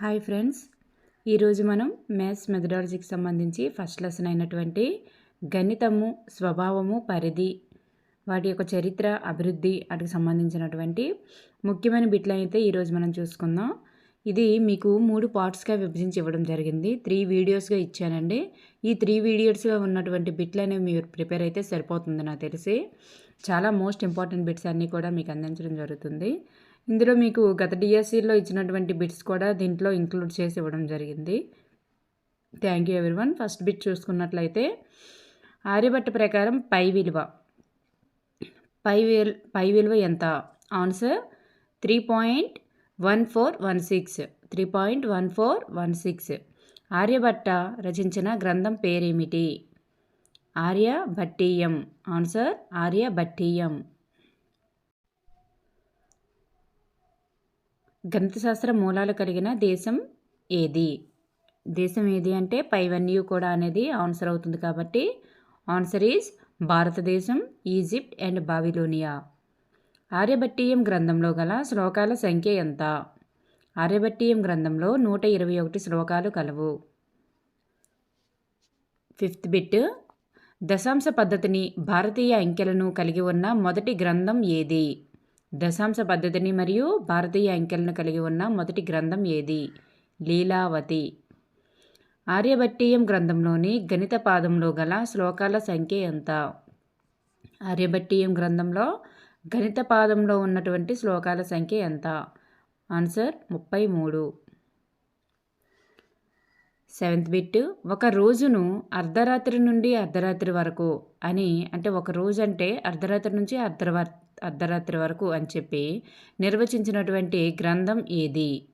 Hi friends. ఈరోజు మనం maths మెథడాలజీకి సంబంధించి ఫస్ట్ లెసన్ అయినటువంటి గణితము స్వభావము పరిధి వాటి యొక్క చరిత్ర అభివృద్ధి వాటికి సంబంధించినటువంటి ముఖ్యమైన బిట్లు అయితే ఈరోజు మనం చూసుకుందాం. ఇది మీకు మూడు పార్ట్స్గా విభజించి ఇవ్వడం జరిగింది. త్రీ వీడియోస్గా ఇచ్చానండి. ఈ త్రీ వీడియోస్గా ఉన్నటువంటి బిట్లు అనేవి మీరు ప్రిపేర్ అయితే సరిపోతుంది నాకు తెలిసి. చాలా మోస్ట్ ఇంపార్టెంట్ బిట్స్ అన్నీ కూడా మీకు అందించడం జరుగుతుంది. ఇందులో మీకు గత డిఎస్సిలో ఇచ్చినటువంటి బిట్స్ కూడా దీంట్లో ఇంక్లూడ్ చేసి ఇవ్వడం జరిగింది. Thank you everyone first bit చూసుకున్నట్లయితే ఆర్యభట్ట ప్రకారం పై విలువ. పై విల్ పై విలువ ఎంత? Answer three point one four one six three point one four one six Aryabhata రచించిన గ్రంథం పేరేమిటి? ఆర్యభట్టీయం. ఆన్సర్ ఆర్యభట్టీయం. గణితశాస్త్ర మూలాలు కలిగిన దేశం ఏది? దేశం ఏది అంటే పైవన్నీ కూడా అనేది ఆన్సర్ అవుతుంది కాబట్టి ఆన్సర్ ఈజ్ భారతదేశం ఈజిప్ట్ అండ్ బాబిలోనియా. ఆర్యభట్టీయం గ్రంథంలో గల శ్లోకాల సంఖ్య ఎంత? ఆర్యభట్టీయం గ్రంథంలో నూట ఇరవై ఒకటి శ్లోకాలు కలవు. Fifth bit. దశాంశ పద్ధతిని భారతీయ అంకెలను కలిగి ఉన్న మొదటి గ్రంథం ఏది? దశాంశ పద్ధతిని మరియు భారతీయ అంకెలను కలిగి ఉన్న మొదటి గ్రంథం ఏది? లీలావతి. ఆర్యభట్టీయం గ్రంథంలోని గణిత పాదంలో గల శ్లోకాల సంఖ్య ఎంత? ఆర్యభట్టీయం గ్రంథంలో గణిత పాదంలో ఉన్నటువంటి శ్లోకాల సంఖ్య ఎంత? ఆన్సర్ ముప్పై మూడు. Seventh bit. ఒక రోజును అర్ధరాత్రి నుండి అర్ధరాత్రి వరకు అని అంటే ఒక రోజు అంటే అర్ధరాత్రి నుంచి అర్ధవర్ అర్ధరాత్రి వరకు అని చెప్పి నిర్వచించినటువంటి గ్రంథం ఏది?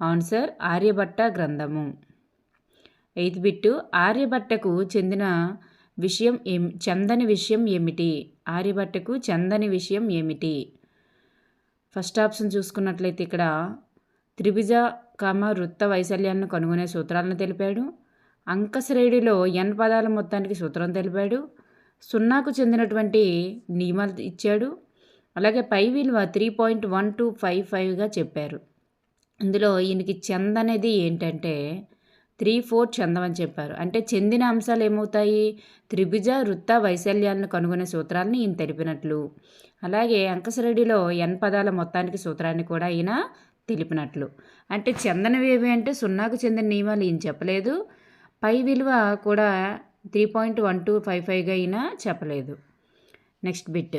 అవును సార్ ఆర్యభట్ట గ్రంథము. ఎయిత్ బిట్టు ఆర్యభట్టకు చెందిన విషయం ఏం చందని విషయం ఏమిటి? ఆర్యభట్టకు చందని విషయం ఏమిటి? ఫస్ట్ ఆప్షన్ చూసుకున్నట్లయితే ఇక్కడ త్రిభుజ కామ వృత్త వైశల్యాన్ని కనుగొనే సూత్రాలను తెలిపాడు. అంకశ్రేణిలో ఎన్ పదాల మొత్తానికి సూత్రం తెలిపాడు. సున్నాకు చెందినటువంటి నియమాలు ఇచ్చాడు. అలాగే పై విలువ three point one two five ఫైవ్గా చెప్పారు. ఇందులో ఈయనకి చంద్ అనేది ఏంటంటే త్రీ ఫోర్ చందం అని చెప్పారు. అంటే చెందిన అంశాలు ఏమవుతాయి? త్రిభుజ వృత్త వైశల్యాలను కనుగొనే సూత్రాలను ఈయన తెలిపినట్లు. అలాగే అంకశ్రేణిలో ఎన్ పదాల మొత్తానికి సూత్రాన్ని కూడా ఈయన తెలిపినట్లు. అంటే చందనవేవి అంటే సున్నాకు చెందిన నియమాలు ఈయన చెప్పలేదు. పై విలువ కూడా three point one two five ఫైవ్గా అయినా చెప్పలేదు. Next bit.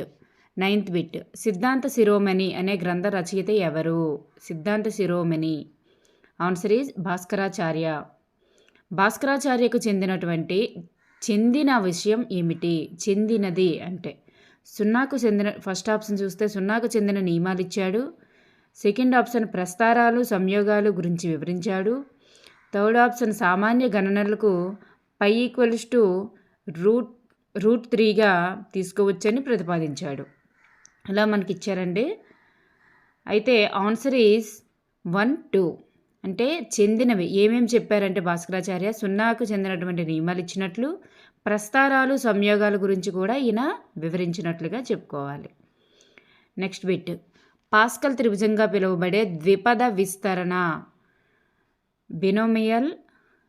Ninth bit. Siddhanta Shiromani అనే గ్రంథ రచయిత ఎవరు? సిద్ధాంత శిరోమణి. Answer is Bhaskaracharya. భాస్కరాచార్యకు చెందినటువంటి చెందిన విషయం ఏమిటి? చెందినది అంటే సున్నాకు చెందిన ఫస్ట్ ఆప్షన్ చూస్తే సున్నాకు చెందిన నియమాలు ఇచ్చాడు. సెకండ్ ఆప్షన్ ప్రస్తారాలు సంయోగాలు గురించి వివరించాడు. థర్డ్ ఆప్షన్ సామాన్య గణనలకు pi equals to root root త్రీగా తీసుకోవచ్చని ప్రతిపాదించాడు. అలా మనకి ఇచ్చారండి అయితే ఆన్సర్ ఈజ్ వన్ టూ అంటే చెందినవి. ఏమేమి చెప్పారంటే భాస్కరాచార్య సున్నాకు చెందినటువంటి నియమాలు ఇచ్చినట్లు ప్రస్తారాలు సంయోగాల గురించి కూడా ఈయన వివరించినట్లుగా చెప్పుకోవాలి. నెక్స్ట్ బిట్ పాస్కల్ త్రిభుజంగా పిలువబడే ద్విపద విస్తరణ బినోమియల్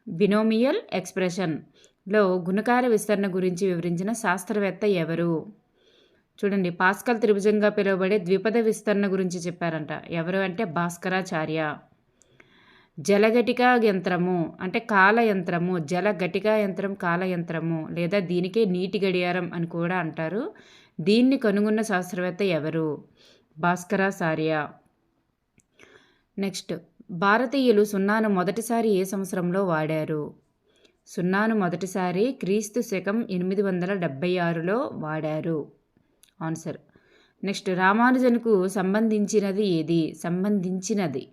బినోమియల్ ఎక్స్ప్రెషన్లో గుణకార విస్తరణ గురించి వివరించిన శాస్త్రవేత్త ఎవరు? చూడండి పాస్కల్ త్రిభుజంగా పిలువబడే ద్విపద విస్తరణ గురించి చెప్పారంట. ఎవరు అంటే భాస్కరాచార్య. జలఘటికా యంత్రము అంటే కాల యంత్రము జలఘటికా యంత్రం కాల యంత్రము లేదా దీనికే నీటి గడియారం అని కూడా అంటారు. దీన్ని కనుగొన్న శాస్త్రవేత్త ఎవరు? భాస్కరాచార్య. నెక్స్ట్ భారతీయులు సున్నాను మొదటిసారి ఏ సంవత్సరంలో వాడారు? సున్నాను మొదటిసారి క్రీస్తు శకం ఎనిమిది వందల డెబ్భై ఆరులో వాడారు. ఆన్సర్. నెక్స్ట్ రామానుజన్కు సంబంధించినది ఏది? సంబంధించినది.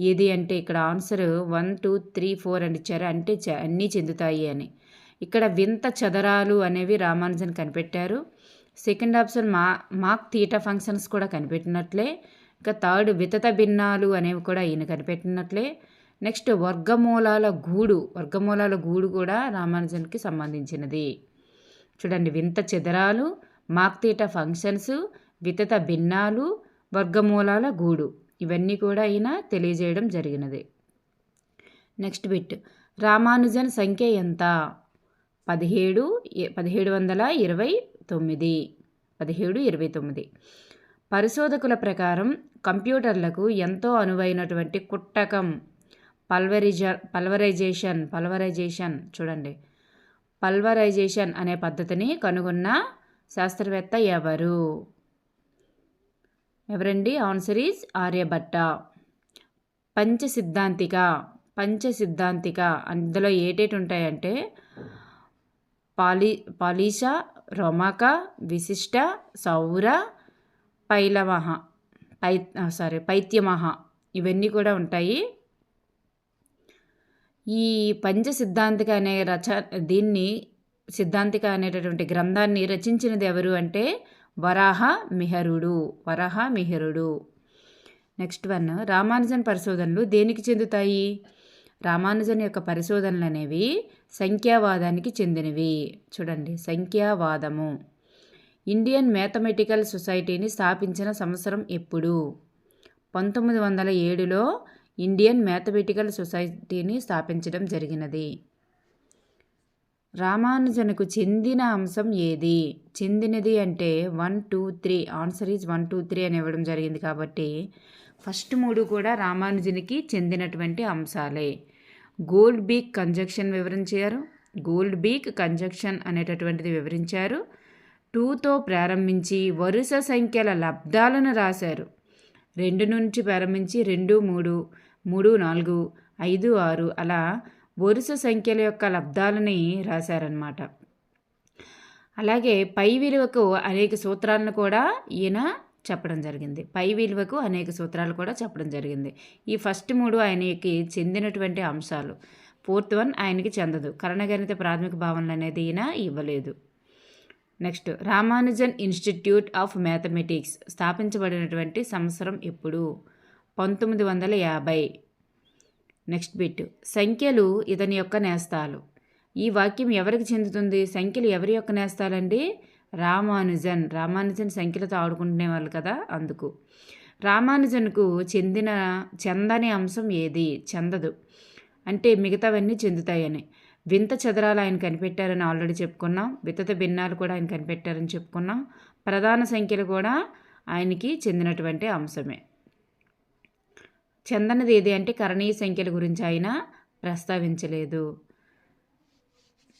ఏది అంటే ఇక్కడ answer one two three four అని ఇచ్చారు. అంటే అన్నీ చెందుతాయి అని. ఇక్కడ వింత చదరాలు అనేవి రామానుజన్ కనిపెట్టారు. సెకండ్ ఆప్షన్ మా మాక్ థీటా ఫంక్షన్స్ కూడా కనిపెట్టినట్లే. ఇంకా థర్డ్ వితత భిన్నాలు అనేవి కూడా ఈయన కనిపెట్టినట్లే. నెక్స్ట్ వర్గమూలాల గూడు వర్గమూలాల గూడు కూడా రామానుజన్కి సంబంధించినది. చూడండి వింత చిదరాలు మాక్తీట ఫంక్షన్స్ వితత భిన్నాలు వర్గమూలాల గూడు. ఇవన్నీ కూడా ఈయన తెలియజేయడం జరిగినది. Next bit. రామానుజన్ సంఖ్య ఎంత? పదిహేడు పదిహేడు వందల ఇరవై తొమ్మిది. పదిహేడు ఇరవై తొమ్మిది. పరిశోధకుల ప్రకారం కంప్యూటర్లకు ఎంతో అనువైనటువంటి కుట్టకం పల్వరిజ పల్వరైజేషన్ పల్వరైజేషన్ చూడండి. పల్వరైజేషన్ అనే పద్ధతిని కనుగొన్న శాస్త్రవేత్త ఎవరు? ఎవరండి? Answer is Aryabhata. పంచసిద్ధాంతిక పంచసిద్ధాంతిక. అందులో ఏటేటి ఉంటాయంటే పాలి పాలీష రోమాక విశిష్ట సౌర పైలమహ పై సారీ పైత్యమహ ఇవన్నీ కూడా ఉంటాయి. ఈ పంచ సిద్ధాంతిక అనే రచ దీన్ని సిద్ధాంతిక అనేటటువంటి గ్రంథాన్ని రచించినది ఎవరు అంటే వరాహ మిహరుడు వరాహ మిహరుడు. నెక్స్ట్ వన్ రామానుజన్ పరిశోధనలు దేనికి చెందుతాయి? రామానుజన్ యొక్క పరిశోధనలు అనేవి సంఖ్యావాదానికి చెందినవి. చూడండి సంఖ్యావాదము. ఇండియన్ మ్యాథమెటికల్ సొసైటీని స్థాపించిన సంవత్సరం ఎప్పుడు? పంతొమ్మిది వందల ఏడులో ఇండియన్ మ్యాథమెటికల్ సొసైటీని స్థాపించడం జరిగినది. రామానుజన్కు చెందిన అంశం ఏది? చెందినది అంటే one two three. Answer is one two three అని ఇవ్వడం జరిగింది కాబట్టి ఫస్ట్ మూడు కూడా రామానుజునికి చెందినటువంటి అంశాలే. గోల్డ్ బీక్ కంజక్షన్ వివరించారు. గోల్డ్ బీక్ కంజక్షన్ అనేటటువంటిది వివరించారు. టూతో ప్రారంభించి వరుస సంఖ్యల లబ్ధాలను రాశారు. రెండు నుంచి ప్రారంభించి రెండు మూడు మూడు నాలుగు ఐదు ఆరు అలా వరుస సంఖ్యల యొక్క లబ్ధాలని రాశారనమాట అలాగే పై విలువకు అనేక సూత్రాలను కూడా ఈయన చెప్పడం జరిగింది. పై విలువకు అనేక సూత్రాలు కూడా చెప్పడం జరిగింది. ఈ ఫస్ట్ మూడు ఆయనకి చెందినటువంటి అంశాలు. ఫోర్త్ వన్ ఆయనకి చెందదు. కరణగణిత ప్రాథమిక భావనలు అనేది ఈయన ఇవ్వలేదు. Next Ramanujan institute of mathematics స్థాపించబడినటువంటి సంవత్సరం ఎప్పుడు? పంతొమ్మిది వందల యాభై. నెక్స్ట్ బిట్ సంఖ్యలు ఇతని యొక్క నేస్తాలు. ఈ వాక్యం ఎవరికి చెందుతుంది? సంఖ్యలు ఎవరి యొక్క నేస్తాలండి? రామానుజన్. రామానుజన్ సంఖ్యలతో ఆడుకుంటునే వాళ్ళు కదా అందుకు. రామానుజన్కు చెందిన చెందని అంశం ఏది? చెందదు. అంటే మిగతావన్నీ చెందుతాయని. వింత చదరాలు ఆయన కనిపెట్టారని ఆల్రెడీ చెప్పుకున్నాం. వితత భిన్నాలు కూడా ఆయన కనిపెట్టారని చెప్పుకున్నాం. ప్రధాన సంఖ్యలు కూడా ఆయనకి చెందినటువంటి అంశమే. చందనది ఏది అంటే కరణీయ సంఖ్యల గురించి ఆయన ప్రస్తావించలేదు.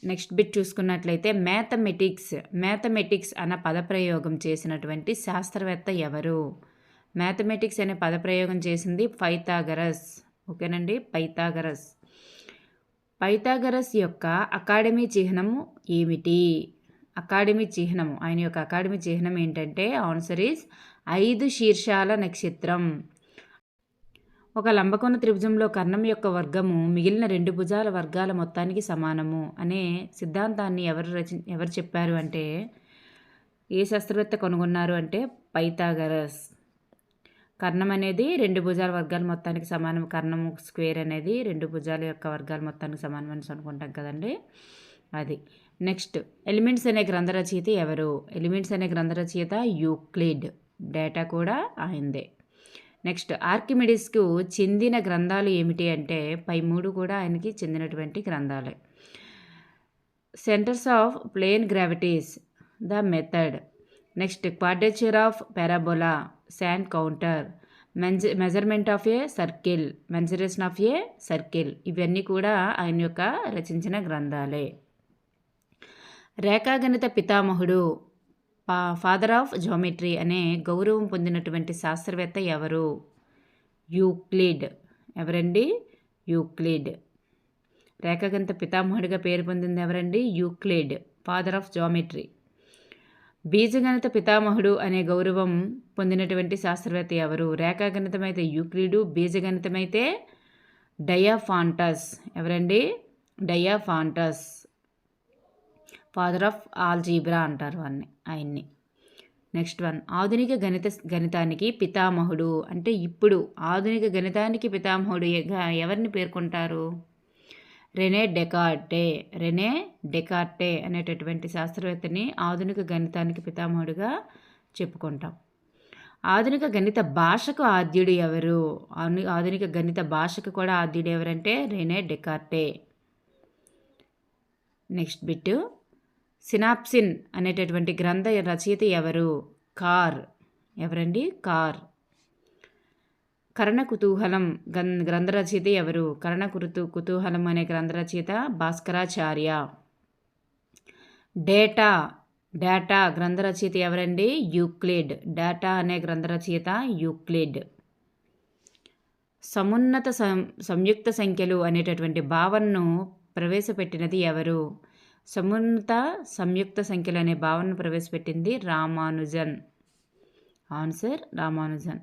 నెక్స్ట్ బిట్ చూసుకున్నట్లయితే మ్యాథమెటిక్స్ మ్యాథమెటిక్స్ అన్న పదప్రయోగం చేసినటువంటి శాస్త్రవేత్త ఎవరు? మ్యాథమెటిక్స్ అనే పదప్రయోగం చేసింది పైథాగరస్. ఓకేనండి? పైథాగరస్. పైథాగరస్ యొక్క అకాడమీ చిహ్నము ఏమిటి? అకాడమీ చిహ్నము ఆయన యొక్క అకాడమీ చిహ్నం ఏంటంటే ఆన్సర్ ఈజ్ ఐదు శీర్షాల నక్షత్రం. ఒక లంబకోణ త్రిభుజంలో కర్ణం యొక్క వర్గము మిగిలిన రెండు భుజాల వర్గాల మొత్తానికి సమానము అనే సిద్ధాంతాన్ని ఎవరు రచి ఎవరు చెప్పారు అంటే ఏ శాస్త్రవేత్త కనుగొన్నారు అంటే పైథాగరస్. కర్ణం అనేది రెండు భుజాల వర్గాల మొత్తానికి సమానం. కర్ణం స్క్వేర్ అనేది రెండు భుజాల యొక్క వర్గాల మొత్తానికి సమానం అని అనుకుంటాం కదండి. అది. నెక్స్ట్ ఎలిమెంట్స్ అనే గ్రంథ రచయిత ఎవరు? ఎలిమెంట్స్ అనే గ్రంథ రచయిత యూక్లిడ్. డేటా కూడా ఆయిందే నెక్స్ట్ ఆర్కిమిడిస్కు చెందిన గ్రంథాలు ఏమిటి అంటే పై మూడు కూడా ఆయనకి చెందినటువంటి గ్రంథాలే. Centres of plane gravities the method. Next quadrature of parabola. Sand counter మెజ measurement of a circle mensuration of a circle ఇవన్నీ కూడా ఆయన యొక్క రచించిన గ్రంథాలే. రేఖాగణిత పితామహుడు పా ఫాదర్ ఆఫ్ జోమెట్రీ అనే గౌరవం పొందినటువంటి శాస్త్రవేత్త ఎవరు? యూక్లిడ్. ఎవరండి? యూక్లిడ్. రేఖాగణిత పితామహుడిగా పేరు పొందింది ఎవరండి? యూక్లిడ్ ఫాదర్ ఆఫ్ జోమెట్రీ బీజగణిత పితామహుడు అనే గౌరవం పొందినటువంటి శాస్త్రవేత్త ఎవరు? రేఖాగణితమైతే యూక్లిడు బీజగణితమైతే డయాఫాంటస్. ఎవరండి? డయాఫాంటస్. ఫాదర్ ఆఫ్ ఆల్జీబ్రా అంటారు వాడిని ఆయన్ని. Next one. ఆధునిక గణిత గణితానికి పితామహుడు. అంటే ఇప్పుడు ఆధునిక గణితానికి పితామహుడు ఎవరిని పేర్కొంటారు? రెనే డెకార్టే రెనే డెకార్టే అనేటటువంటి శాస్త్రవేత్తని ఆధునిక గణితానికి పితామహుడుగా చెప్పుకుంటాం. ఆధునిక గణిత భాషకు ఆద్యుడు ఎవరు? ఆధునిక గణిత భాషకు కూడా ఆద్యుడు ఎవరంటే రెనే డెకార్టే. నెక్స్ట్ బిట్ సినాప్సిన్ అనేటటువంటి గ్రంథ రచయిత ఎవరు? కార్. ఎవరండి? కార్. కరణ కుతూహలం గన్ గ్రంథ రచయిత ఎవరు? కరణ కురుతు కుతూహలం అనే గ్రంథ రచయిత భాస్కరాచార్య. డేటా డేటా గ్రంథ రచయిత ఎవరండి? యూక్లిడ్. డేటా అనే గ్రంథరచయిత యూక్లిడ్. సమున్నత సం సంయుక్త సంఖ్యలు అనేటటువంటి భావనను ప్రవేశపెట్టినది ఎవరు? సమున్నత సంయుక్త సంఖ్యలు అనే భావనను ప్రవేశపెట్టింది Ramanujan. Answer Ramanujan.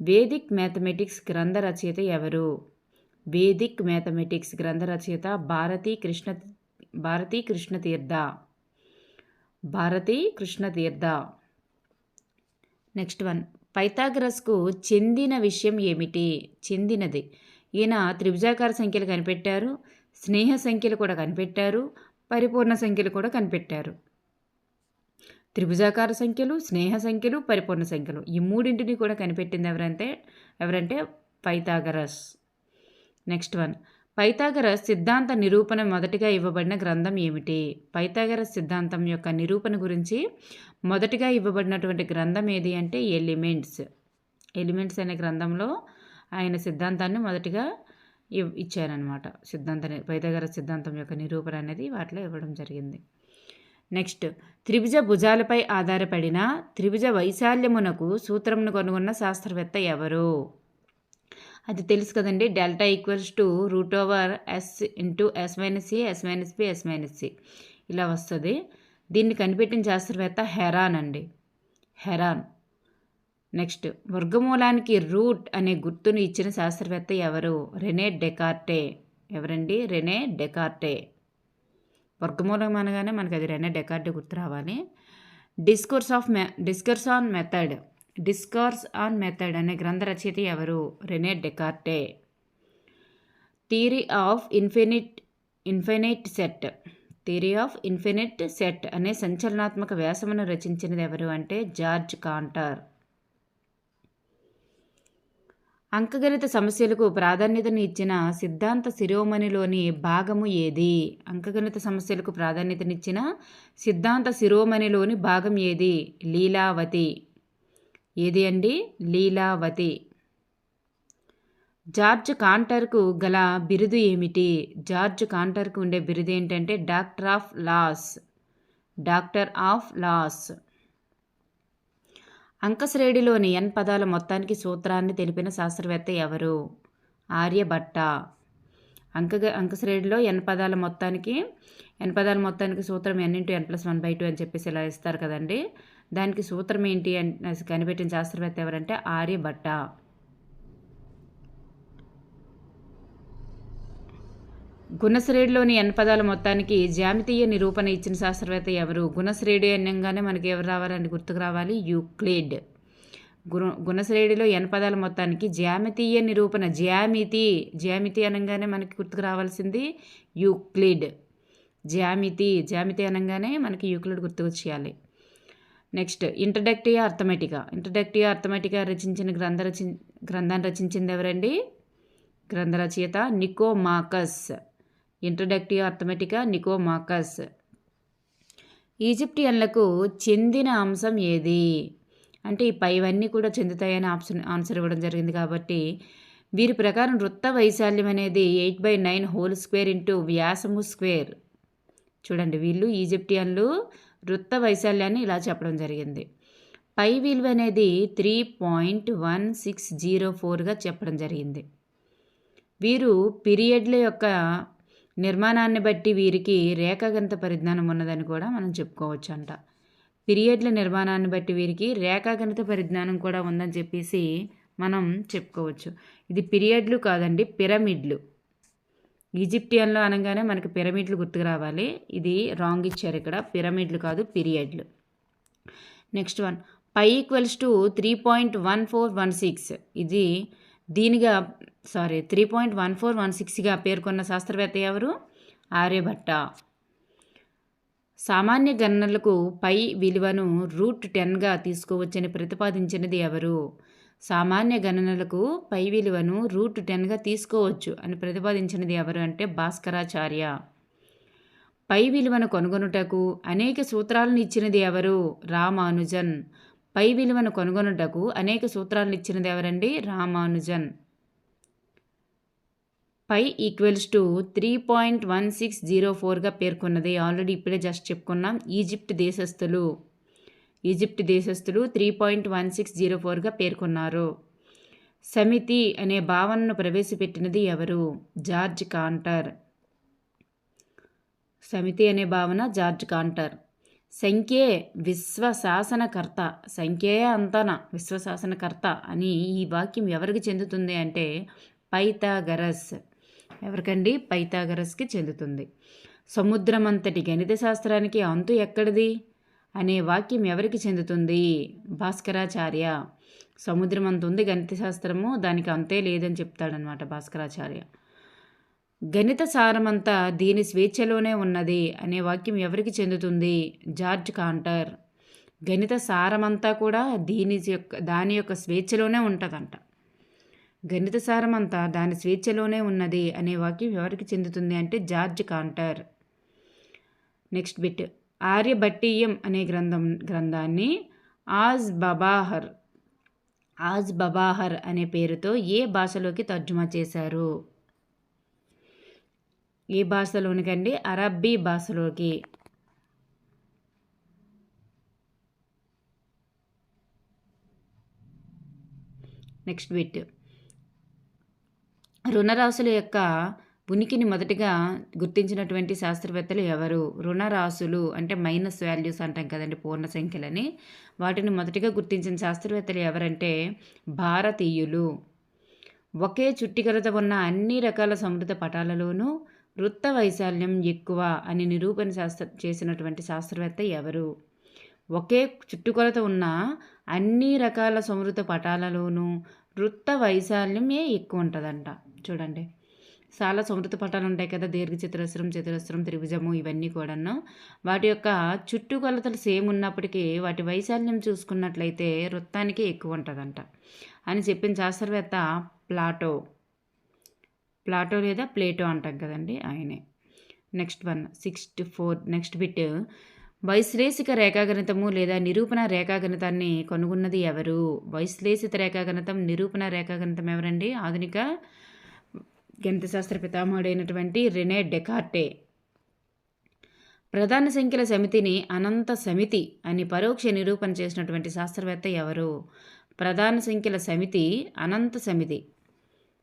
Vedic mathematics గ్రంథ రచయిత ఎవరు? వేదిక్ మ్యాథమెటిక్స్ గ్రంథ రచయిత భారతీ కృష్ణ భారతీ కృష్ణతీర్థ భారతీ కృష్ణతీర్థ నెక్స్ట్ వన్. పైథాగరస్కు చెందిన విషయం ఏమిటి? చెందినది. ఈయన త్రిభుజాకార సంఖ్యలు కనిపెట్టారు స్నేహ సంఖ్యలు కూడా కనిపెట్టారు పరిపూర్ణ సంఖ్యలు కూడా కనిపెట్టారు. త్రిభుజాకార సంఖ్యలు స్నేహ సంఖ్యలు పరిపూర్ణ సంఖ్యలు. ఈ మూడింటిని కూడా కనిపెట్టింది ఎవరంటే ఎవరంటే పైథాగరస్. Next one. పైథాగరస్ సిద్ధాంత నిరూపణ మొదటిగా ఇవ్వబడిన గ్రంథం ఏమిటి? పైథాగరస్ సిద్ధాంతం యొక్క నిరూపణ గురించి మొదటిగా ఇవ్వబడినటువంటి గ్రంథం ఏది అంటే ఎలిమెంట్స్. ఎలిమెంట్స్ అనే గ్రంథంలో ఆయన సిద్ధాంతాన్ని మొదటిగా ఇచ్చారనమాట సిద్ధాంత పైథాగరస్ సిద్ధాంతం యొక్క నిరూపణ అనేది వాటిలో ఇవ్వడం జరిగింది. నెక్స్ట్ త్రిభుజ భుజాలపై ఆధారపడిన త్రిభుజ వైశాల్యమునకు సూత్రమును కనుగొన్న శాస్త్రవేత్త ఎవరు? అది తెలుసు కదండి. Delta equals to root over S into S minus C S minus B S minus C. ఇలా వస్తుంది. దీన్ని కనిపెట్టిన శాస్త్రవేత్త హెరాన్ అండి. హెరాన్. నెక్స్ట్ వర్గమూలానికి రూట్ అనే గుర్తును ఇచ్చిన శాస్త్రవేత్త ఎవరు? Rene Descartes. ఎవరండి? Rene Descartes. వర్గమూలం అనగానే మనకి అది రెనే డెకార్డ్ గుర్తు రావాలి డిస్కోర్స్ ఆఫ్ మె discourse on method. Discourse on method అనే గ్రంథ రచయిత ఎవరు? Rene Descartes. Theory of infinite infinite set. Theory of infinite set అనే సంచలనాత్మక వ్యాసమును రచించినది ఎవరు అంటే జార్జ్ కాంటర్. అంకగణిత సమస్యలకు ప్రాధాన్యతను ఇచ్చిన సిద్ధాంత శిరోమణిలోని భాగము ఏది? అంకగణిత సమస్యలకు ప్రాధాన్యతనిచ్చిన సిద్ధాంత శిరోమణిలోని భాగం ఏది? లీలావతి. ఏది అండి? లీలావతి. జార్జ్ కాంటర్కు గల బిరుదు ఏమిటి? జార్జ్ కాంటర్కు ఉండే బిరుదు ఏంటంటే doctor of laws. Doctor of laws. అంకశ్రేణిలోని N పదాల మొత్తానికి సూత్రాన్ని తెలిపిన శాస్త్రవేత్త ఎవరు? ఆర్యభట్ట అంక అంకశ్రేణిలో ఎన్ పదాల మొత్తానికి ఎన్ పదాల మొత్తానికి సూత్రం N into N plus one by two అని చెప్పేసి ఇలా ఇస్తారు కదండి. దానికి సూత్రం ఏంటి అని కనిపెట్టిన శాస్త్రవేత్త ఎవరంటే ఆర్యభట్ట గుణశ్రేణిలోని ఎన్ పదాల మొత్తానికి జ్యామితీయ నిరూపణ ఇచ్చిన శాస్త్రవేత్త ఎవరు? గుణశ్రేణి అనగానే మనకి ఎవరు రావాలని గుర్తుకు రావాలి. యూక్లిడ్. గుణ గుణశ్రేణిలో ఎన్ పదాల మొత్తానికి జ్యామితీయ నిరూపణ జ్యామితి జ్యామితి అనగానే మనకి గుర్తుకు రావాల్సింది యూక్లిడ్. జ్యామితి జ్యామితి అనగానే మనకి యూక్లిడ్ గుర్తుకు చేయాలి next Introductio Arithmetica. Introductio Arithmetica రచించిన గ్రంథ రచి గ్రంథాన్ని రచించింది ఎవరండి? గ్రంథ రచయిత నికోమాకస్. ఇంట్రడక్టివ్ అర్థమెటికా నికోమాకస్ ఈజిప్టియన్లకు చెందిన అంశం ఏది? అంటే ఈ పైవన్నీ కూడా చెందుతాయని ఆప్షన్ ఆన్సర్ ఇవ్వడం జరిగింది కాబట్టి వీరి ప్రకారం వృత్త వైశాల్యం అనేది eight by nine whole square into వ్యాసము square. చూడండి వీళ్ళు ఈజిప్టియన్లు వృత్త వైశాల్యాన్ని ఇలా చెప్పడం జరిగింది. పై విలువ అనేది three point one six zero ఫోర్గా చెప్పడం జరిగింది. వీరు పీరియడ్ల యొక్క నిర్మాణాన్ని బట్టి వీరికి రేఖాగణిత పరిజ్ఞానం ఉన్నదని కూడా మనం చెప్పుకోవచ్చు అంట పీరియడ్ల నిర్మాణాన్ని బట్టి వీరికి రేఖాగణిత పరిజ్ఞానం కూడా ఉందని చెప్పేసి మనం చెప్పుకోవచ్చు. ఇది పీరియడ్లు కాదండి పిరమిడ్లు. ఈజిప్టియన్లో అనగానే మనకి పిరమిడ్లు గుర్తుకు రావాలి. ఇది రాంగ్ ఇచ్చారు ఇక్కడ. పిరమిడ్లు కాదు పీరియడ్లు. Next one. Pi equals to three point one four one six. ఇది దీనిగా sorry three point one four one సిక్స్గా పేర్కొన్న శాస్త్రవేత్త ఎవరు? ఆర్యభట్ట. సామాన్య గణనలకు పై విలువను రూట్ టెన్గా తీసుకోవచ్చని ప్రతిపాదించినది ఎవరు? సామాన్య గణనలకు పై విలువను రూట్ టెన్గా తీసుకోవచ్చు అని ప్రతిపాదించినది ఎవరు అంటే భాస్కరాచార్య. పై విలువను కనుగొనుటకు అనేక సూత్రాలను ఇచ్చినది ఎవరు? రామానుజన్. పై విలువను కనుగొనుటకు అనేక సూత్రాలను ఇచ్చినది ఎవరండి? Ramanujan. Pi equals to three point one six zero ఫోర్గా పేర్కొన్నది. ఆల్రెడీ ఇప్పుడే జస్ట్ చెప్పుకున్నాం. ఈజిప్ట్ దేశస్థులు. Egypt దేశస్థులు three point one six zero ఫోర్గా పేర్కొన్నారు. సమితి అనే భావనను ప్రవేశపెట్టినది ఎవరు? George Cantor. సమితి అనే భావన జార్జ్ కాంటర్. సంఖ్యే విశ్వశాసనకర్త. సంఖ్యే అంతన? విశ్వశాసనకర్త అని ఈ వాక్యం ఎవరికి చెందుతుంది అంటే పైతాగరస్ ఎవరికండి? పైతాగరస్కి చెందుతుంది. సముద్రమంతటి గణిత శాస్త్రానికి అంతు ఎక్కడిది? అనే వాక్యం ఎవరికి చెందుతుంది? భాస్కరాచార్య. సముద్రం అంత ఉంది గణిత శాస్త్రము దానికి అంతే లేదని చెప్తాడనమాట భాస్కరాచార్య. గణిత సారమంతా దీని స్వేచ్ఛలోనే ఉన్నది అనే వాక్యం ఎవరికి చెందుతుంది? George Cantor. గణిత సారమంతా కూడా దీని యొక్క దాని యొక్క స్వేచ్ఛలోనే ఉంటుందంట. గణిత సారమంతా దాని స్వేచ్ఛలోనే ఉన్నది అనే వాక్యం ఎవరికి చెందుతుంది అంటే George Cantor. Next bit. Aryabhatiyam అనే గ్రంథం గ్రంథాన్ని ఆజ్ బబాహర్ ఆజ్ బబాహర్ అనే పేరుతో ఏ భాషలోకి తర్జుమా చేశారు? ఏ భాషలోనికండి? అరబ్బీ భాషలోకి. Next bit. రుణరాశుల యొక్క ఉనికిని మొదటిగా గుర్తించినటువంటి శాస్త్రవేత్తలు ఎవరు? రుణరాశులు అంటే మైనస్ వాల్యూస్ అంటాం కదండి పూర్ణ సంఖ్యలని. వాటిని మొదటిగా గుర్తించిన శాస్త్రవేత్తలు ఎవరంటే భారతీయులు. ఒకే చుట్టికలత ఉన్న అన్ని రకాల సమృద్ధ పటాలలోనూ వృత్త వైశాల్యం ఎక్కువ అని నిరూపణ శాస్త్ర చేసినటువంటి శాస్త్రవేత్త ఎవరు? ఒకే చుట్టుకొలత ఉన్న అన్ని రకాల సమృద్ధ పటాలలోనూ వృత్త వైశాల్యమే ఎక్కువ ఉంటుందంట. చూడండి. చాలా సమృద్ధ పటాలు ఉంటాయి కదా దీర్ఘ చతురస్రం చతురస్రం త్రిభుజము ఇవన్నీ కూడాను. వాటి యొక్క చుట్టుకొలతలు సేమ్ ఉన్నప్పటికీ వాటి వైశాల్యం చూసుకున్నట్లయితే వృత్తానికి ఎక్కువ ఉంటుందంట. అని చెప్పిన శాస్త్రవేత్త ప్లాటో. ప్లాటో లేదా ప్లేటో అంటాం కదండి ఆయనే. Next one sixty four next bit. వైశ్లేషిక రేఖాగణితము లేదా నిరూపణ రేఖాగణితాన్ని కనుగొన్నది ఎవరు? వైశ్లేషిత రేఖాగణితం నిరూపణ రేఖాగణితం ఎవరండి? ఆధునిక గణితశాస్త్ర పితామహుడైనటువంటి రెనే డెకార్టే. ప్రధాన సంఖ్యల సమితిని అనంత సమితి అని పరోక్ష నిరూపణ చేసినటువంటి శాస్త్రవేత్త ఎవరు? ప్రధాన సంఖ్యల సమితి అనంత సమితి.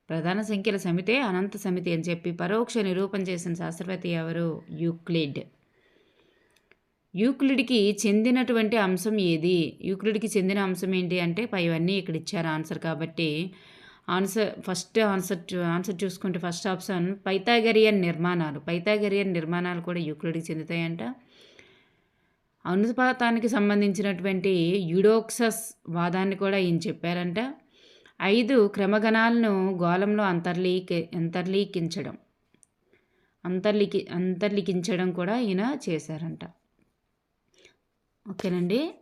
ప్రధాన సంఖ్యల సమితే అనంత సమితి అని చెప్పి పరోక్ష నిరూపణ చేసిన శాస్త్రవేత్త ఎవరు? యూక్లిడ్. యూక్లిడ్కి చెందినటువంటి అంశం ఏది? యూక్లిడ్కి చెందిన అంశం ఏంటి అంటే పైవన్నీ ఇక్కడ ఇచ్చారు ఆన్సర్ కాబట్టి ఆన్సర్ ఫస్ట్ ఆన్సర్ ఆన్సర్ చూసుకుంటే ఫస్ట్ ఆప్షన్ పైతాగరియన్ నిర్మాణాలు. పైతాగరియన్ నిర్మాణాలు కూడా యూక్లిడ్కి చెందుతాయంట. అనుపాతానికి సంబంధించినటువంటి యుడోక్సస్ వాదాన్ని కూడా ఈయన చెప్పారంట. ఐదు క్రమగణాలను గోళంలో అంతర్లీకి అంతర్లీకించడం అంతర్లికి అంతర్లిఖించడం కూడా ఈయన చేశారంట. ఓకేనండి.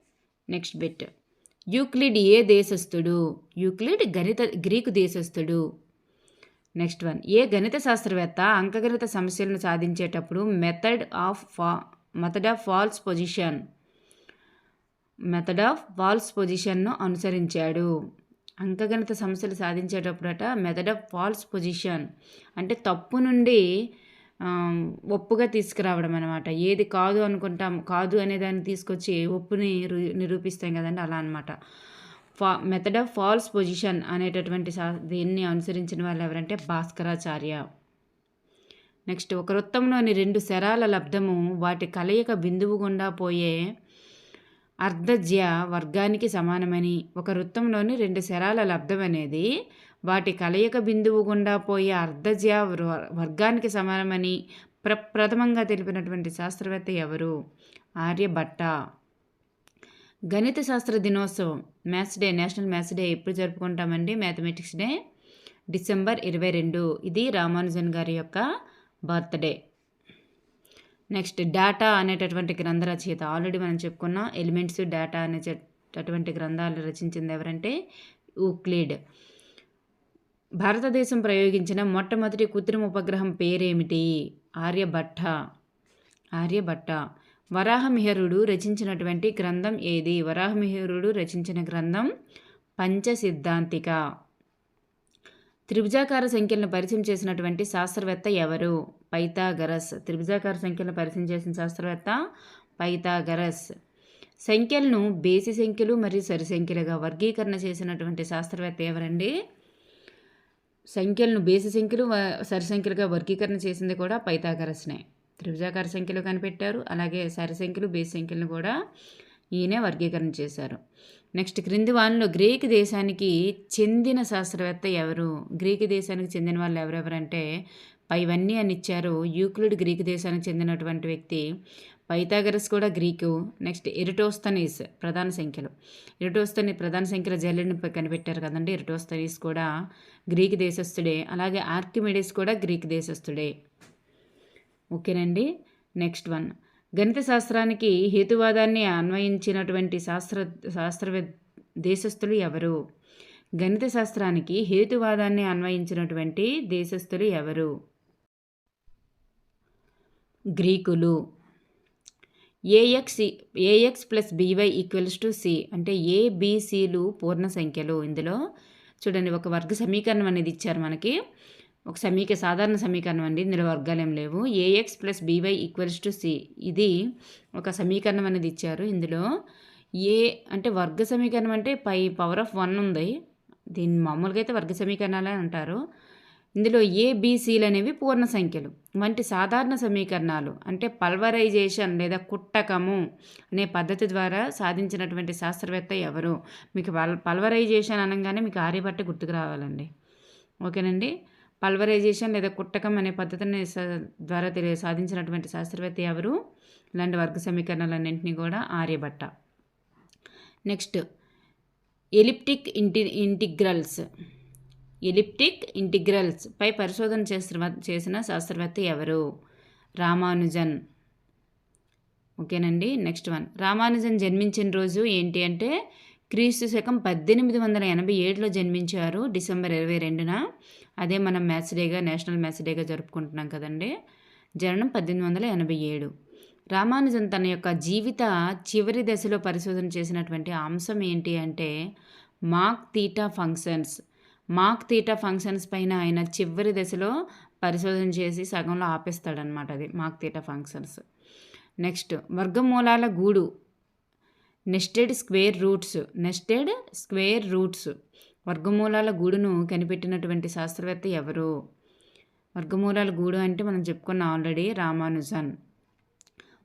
Next bit. యూక్లిడ్ ఏ దేశస్థుడు? యూక్లిడ్ గణిత గ్రీకు దేశస్థుడు. Next one. ఏ గణిత శాస్త్రవేత్త అంకగణిత సమస్యలను సాధించేటప్పుడు మెథడ్ ఆఫ్ ఫా method of false position method of false పొజిషన్ను అనుసరించాడు. అంకగణిత సమస్యలు సాధించేటప్పుడట మెథడ్ ఆఫ్ ఫాల్స్ పొజిషన్ అంటే తప్పు నుండి ఒప్పుగా తీసుకురావడం అనమాట ఏది కాదు అనుకుంటాం కాదు అనే దాన్ని తీసుకొచ్చి ఒప్పుని నిరూపిస్తాం కదండి అలా అనమాట ఫా మెథడ్ ఆఫ్ ఫాల్స్ పొజిషన్ అనేటటువంటి సా దీన్ని అనుసరించిన వాళ్ళు ఎవరంటే భాస్కరాచార్య. నెక్స్ట్ ఒక వృత్తంలోని రెండు శరాల లబ్ధము వాటి కలయిక బిందువు గుండా పోయే అర్ధజ్య వర్గానికి సమానమని ఒక వృత్తంలోని రెండు శరాల లబ్ధం అనేది వాటి కలయిక బిందువు గుండా పోయే అర్ధజ్య వర్గానికి సమానమని ప్ర ప్రథమంగా తెలిపినటువంటి శాస్త్రవేత్త ఎవరు? ఆర్యభట్ట. గణిత శాస్త్ర దినోత్సవం maths day national maths day ఎప్పుడు జరుపుకుంటామండి? మ్యాథమెటిక్స్ డే డిసెంబర్ ఇరవై రెండు. ఇది రామానుజన్ గారి యొక్క బర్త్డే. నెక్స్ట్ డేటా అనేటటువంటి గ్రంథ రచయిత ఆల్రెడీ మనం చెప్పుకున్నాం. ఎలిమెంట్స్ డేటా అనేటటువంటి గ్రంథాలు రచించింది ఎవరంటే ఊక్లీడ్ భారతదేశం ప్రయోగించిన మొట్టమొదటి కృత్రిమ ఉపగ్రహం పేరేమిటి? ఆర్యభట్ట ఆర్యభట్ట వరాహమిహరుడు రచించినటువంటి గ్రంథం ఏది? వరాహమిహరుడు రచించిన గ్రంథం పంచసిద్ధాంతిక. త్రిభుజాకార సంఖ్యలను పరిచయం చేసినటువంటి శాస్త్రవేత్త ఎవరు? పైథాగరస్. త్రిభుజాకార సంఖ్యలను పరిచయం చేసిన శాస్త్రవేత్త పైతాగరస్ సంఖ్యలను బేసి సంఖ్యలు మరియు సరి సంఖ్యలుగా వర్గీకరణ చేసినటువంటి శాస్త్రవేత్త ఎవరండి? సంఖ్యలను బేసి సంఖ్యలు సరి సంఖ్యలుగా వర్గీకరణ చేసింది కూడా పైతాగరస్నే త్రిభుజాకార సంఖ్యలు కనిపెట్టారు. అలాగే సరి సంఖ్యలు బేసి సంఖ్యలను కూడా ఈయనే వర్గీకరణ చేశారు. నెక్స్ట్ క్రింది వాళ్ళలో గ్రీక్ దేశానికి చెందిన శాస్త్రవేత్త ఎవరు? గ్రీక్ దేశానికి చెందిన వాళ్ళు ఎవరెవరంటే పైవన్నీ అని ఇచ్చారు. యూక్లిడ్ గ్రీక్ దేశానికి చెందినటువంటి వ్యక్తి పైథాగరస్ కూడా గ్రీకు నెక్స్ట్ ఎరిటోస్తనీస్ ప్రధాన సంఖ్యలు. ఎరిటోస్తని ప్రధాన సంఖ్యల జల్లిని కనిపెట్టారు కదండి. ఎరిటోస్తనీస్ కూడా గ్రీక్ దేశస్థుడే. అలాగే ఆర్కిమిడిస్ కూడా గ్రీక్ దేశస్థుడే. ఓకేనండి. Next one. గణిత శాస్త్రానికి హేతువాదాన్ని అన్వయించినటువంటి శాస్త్ర శాస్త్రవే దేశస్థులు ఎవరు? గణిత శాస్త్రానికి హేతువాదాన్ని అన్వయించినటువంటి దేశస్థులు ఎవరు? గ్రీకులు. A X A X plus B Y equals to C అంటే ఏబిసిలు పూర్ణ సంఖ్యలు ఇందులో. చూడండి ఒక వర్గ సమీకరణం అనేది ఇచ్చారు మనకి. ఒక సమీక సాధారణ సమీకరణం అండి ఇందులో వర్గాలు ఏం లేవు. A X plus B Y equals to C ఇది ఒక సమీకరణం అనేది ఇచ్చారు ఇందులో. ఏ అంటే వర్గ సమీకరణం అంటే పై పవర్ ఆఫ్ వన్ ఉంది. దీన్ని మామూలుగా అయితే వర్గ సమీకరణాలే అంటారు. ఇందులో ఏబీసీలు అనేవి పూర్ణ సంఖ్యలు. వంటి సాధారణ సమీకరణాలు అంటే పల్వరైజేషన్ లేదా కుట్టకము అనే పద్ధతి ద్వారా సాధించినటువంటి శాస్త్రవేత్త ఎవరు? మీకు పల్ పల్వరైజేషన్ అనగానే మీకు ఆర్యభట్ట గుర్తుకు రావాలండి. ఓకేనండి? పల్వరైజేషన్ లేదా కుట్టకం అనే పద్ధతిని ద్వారా తెలియ సాధించినటువంటి శాస్త్రవేత్త ఎవరు? ఇలాంటి వర్గ సమీకరణలన్నింటినీ కూడా ఆర్యభట్ట నెక్స్ట్ ఎలిప్టిక్ ఇంటి ఇంటిగ్రల్స్. ఎలిప్టిక్ ఇంటిగ్రల్స్ పై పరిశోధన చేసిన చేసిన శాస్త్రవేత్త ఎవరు? రామానుజన్. ఓకేనండి నెక్స్ట్ వన్. రామానుజన్ జన్మించిన రోజు ఏంటి అంటే క్రీస్తు శకం పద్దెనిమిది వందల ఎనభై ఏడులో జన్మించారు డిసెంబర్ ఇరవై రెండున. అదే మనం మ్యాథ్స్ డేగా నేషనల్ మ్యాథ్స్ డేగా జరుపుకుంటున్నాం కదండి. జననం పద్దెనిమిది వందల ఎనభై ఏడు. రామానుజన్ తన యొక్క జీవిత చివరి దశలో పరిశోధన చేసినటువంటి అంశం ఏంటి అంటే mock theta functions. Mock theta functions పైన ఆయన చివరి దశలో పరిశోధన చేసి సగంలో ఆపేస్తాడనమాట అది మాక్ థీటా ఫంక్షన్స్. నెక్స్ట్ వర్గమూలాల గూడు. Nested square roots. Nested square roots. వర్గమూలాల గూడును కనిపెట్టినటువంటి శాస్త్రవేత్త ఎవరు? వర్గమూలాల గూడు అంటే మనం చెప్పుకున్నాం ఆల్రెడీ రామానుజన్.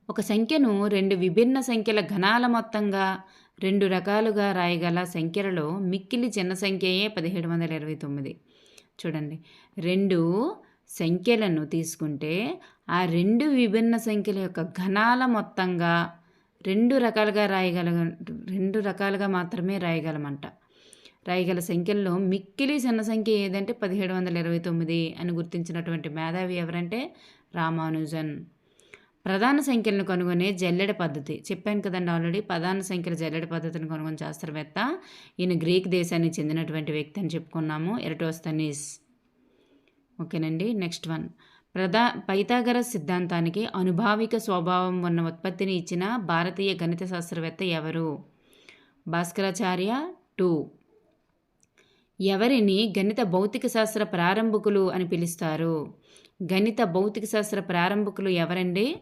ఒక సంఖ్యను రెండు విభిన్న సంఖ్యల ఘనాల మొత్తంగా రెండు రకాలుగా రాయగల సంఖ్యలలో మిక్కిలి చిన్న సంఖ్యయే పదిహేడు వందల ఇరవై తొమ్మిది. చూడండి. రెండు సంఖ్యలను తీసుకుంటే ఆ రెండు విభిన్న సంఖ్యల యొక్క ఘనాల మొత్తంగా రెండు రకాలుగా రాయగల రెండు రకాలుగా మాత్రమే రాయగలమంట. రాయగల సంఖ్యల్లో మిక్కిలి చిన్న సంఖ్య ఏదంటే పదిహేడు వందల ఇరవై తొమ్మిది అని గుర్తించినటువంటి మేధావి ఎవరంటే రామానుజన్. ప్రధాన సంఖ్యలను కనుగొనే జల్లెడ పద్ధతి. చెప్పాను కదండి ఆల్రెడీ ప్రధాన సంఖ్యల జల్లెడ పద్ధతిని కనుగొని శాస్త్రవేత్త. ఈయన గ్రీక్ దేశానికి చెందినటువంటి వ్యక్తి అని చెప్పుకున్నాము. ఎరటోస్తనీస్. ఓకేనండి నెక్స్ట్ వన్ ప్రధా పైథాగర సిద్ధాంతానికి అనుభావిక స్వభావం ఉన్న ఉత్పత్తిని ఇచ్చిన భారతీయ గణిత శాస్త్రవేత్త ఎవరు? భాస్కరాచార్య టూ. ఎవరిని గణిత భౌతిక శాస్త్ర ప్రారంభకులు అని పిలుస్తారు? గణిత భౌతిక శాస్త్ర ప్రారంభకులు ఎవరండి?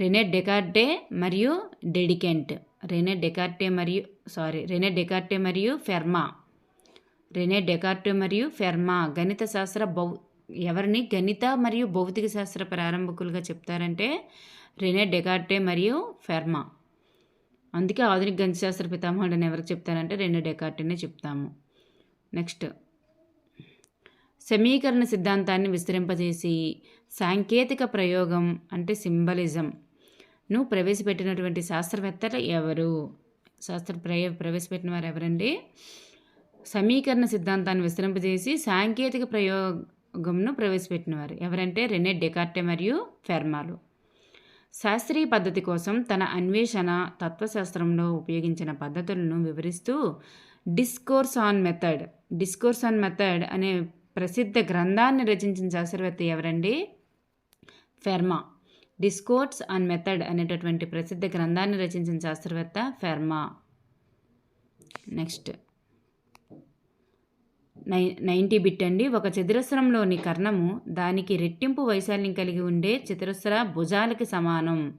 రెనే డెకార్టే మరియు డెడికెంట్ రెనే డెకార్టే మరియు సారీ రెనే డెకార్టే మరియు ఫెర్మా రెనే డెకార్టే మరియు ఫెర్మా గణిత శాస్త్ర భౌ ఎవరిని గణిత మరియు భౌతిక శాస్త్ర ప్రారంభకులుగా చెప్తారంటే రెనే డెకార్టే మరియు ఫెర్మా అందుకే ఆధునిక గణిత శాస్త్ర పితామహుడు అని ఎవరికి చెప్తారంటే రెనే డెకార్టేనే చెప్తాము. నెక్స్ట్ సమీకరణ సిద్ధాంతాన్ని విస్తరింపజేసి సాంకేతిక ప్రయోగం అంటే సింబలిజంను ప్రవేశపెట్టినటువంటి శాస్త్రవేత్తలు ఎవరు? శాస్త్ర ప్రయ ప్రవేశపెట్టిన వారు ఎవరండి? సమీకరణ సిద్ధాంతాన్ని విస్తరింపజేసి సాంకేతిక ప్రయోగంను ప్రవేశపెట్టినవారు ఎవరంటే రెనే డెకార్టే మరియు ఫెర్మాలు. శాస్త్రీయ పద్ధతి కోసం తన అన్వేషణ తత్వశాస్త్రంలో ఉపయోగించిన పద్ధతులను వివరిస్తూ discourse on method discourse on method అనే ప్రసిద్ధ గ్రంథాన్ని రచించిన శాస్త్రవేత్త ఎవరండి? ఫెర్మా. డిస్కోర్స్ అండ్ మెథడ్ అనేటటువంటి ప్రసిద్ధ గ్రంథాన్ని రచించిన శాస్త్రవేత్త ఫెర్మా. నెక్స్ట్. నై నైంటీ బిట్ అండి. ఒక చతురస్రంలోని కర్ణము దానికి రెట్టింపు వైశాల్యం కలిగి ఉండే చతురస్ర భుజాలకి సమానం.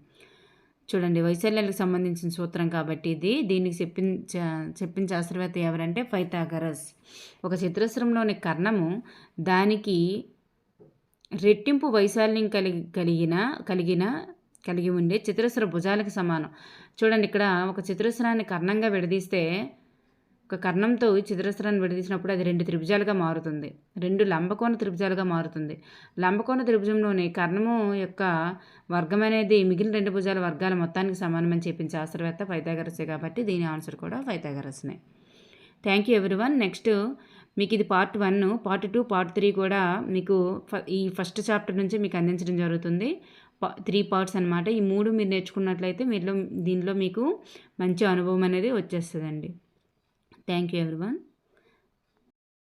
చూడండి వైశాల్యాలకు సంబంధించిన సూత్రం కాబట్టి ఇది. దీనికి చెప్పిన చెప్పిన శాస్త్రవేత్త ఎవరంటే ఫైతాగరస్. ఒక చతురస్రంలోని కర్ణము దానికి రెట్టింపు వైశాల్యం కలిగి కలిగిన కలిగిన కలిగి ఉండే చతురస్ర భుజాలకు సమానం. చూడండి ఇక్కడ ఒక చతురస్రాన్ని కర్ణంగా విడదీస్తే ఒక కర్ణంతో చతురస్రాన్ని విడదీసినప్పుడు అది రెండు త్రిభుజాలుగా మారుతుంది. రెండు లంబకోణ త్రిభుజాలుగా మారుతుంది. లంబకోణ త్రిభుజంలోని కర్ణము యొక్క వర్గం అనేది మిగిలిన రెండు భుజాల వర్గాల మొత్తానికి సమానమని చెప్పిన శాస్త్రవేత్త ఫైతాగరసే కాబట్టి దీని ఆన్సర్ కూడా ఫైతాగరస్నే థ్యాంక్ యూ ఎవ్రీవన్ నెక్స్ట్ మీకు ఇది part one part two part three కూడా మీకు ఈ ఫస్ట్ చాప్టర్ నుంచి మీకు అందించడం జరుగుతుంది. త్రీ పార్ట్స్ అనమాట ఈ మూడు మీరు నేర్చుకున్నట్లయితే మీలో దీనిలో మీకు మంచి అనుభవం అనేది వచ్చేస్తుందండి. Thank you everyone.